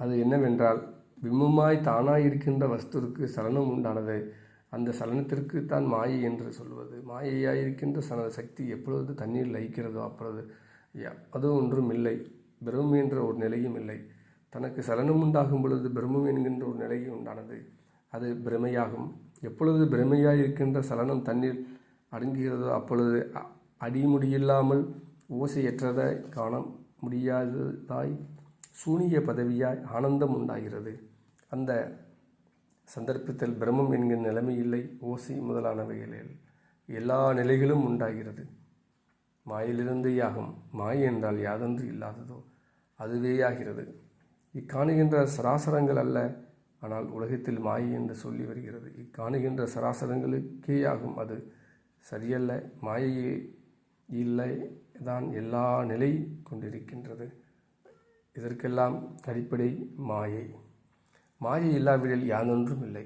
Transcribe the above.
அது என்னவென்றால் பிம்பமாய் தானாக இருக்கின்ற வஸ்துருக்கு சலனம் உண்டானது. அந்த சலனத்திற்கு தான் மாயை என்று சொல்வது. மாயையாயிருக்கின்ற சன சக்தி எப்பொழுது தண்ணீர் லயிக்கிறதோ அப்பொழுது. ய- அது ஒன்றும் இல்லை. பிரம்மம் என்ற ஒரு நிலையும் இல்லை. தனக்கு சலனம் உண்டாகும் பொழுது பிரம்மம் என்கின்ற ஒரு நிலையும் உண்டானது. அது பிரமையாகும். எப்பொழுது பிரமையாயிருக்கின்ற சலனம் தண்ணீர் அடங்குகிறதோ அப்பொழுது அடிமுடியில்லாமல் ஓசையற்றதை காண முடியாததாய் சூனிய பதவியாய் ஆனந்தம் உண்டாகிறது. அந்த சந்தர்ப்பத்தில் பிரம்மம் என்கிற நிலைமை இல்லை. ஓசி முதலானவைகளில் எல்லா நிலைகளும் உண்டாகிறது. மாயிலிருந்து யாகும் மாயை என்றால் யாதென்று இல்லாததோ அதுவேயாகிறது. இக்காணுகின்ற சராசரங்கள் அல்ல ஆனால் உலகத்தில் மாயை என்று சொல்லி வருகிறது. இக்காணுகின்ற சராசரங்களுக்கேயாகும் அது சரியல்ல. மாயையே இல்லை தான் எல்லா நிலை கொண்டிருக்கின்றது. இதற்கெல்லாம் அடிப்படை மாயை. மாயை இல்லாவிடில் யாதொன்றும் இல்லை.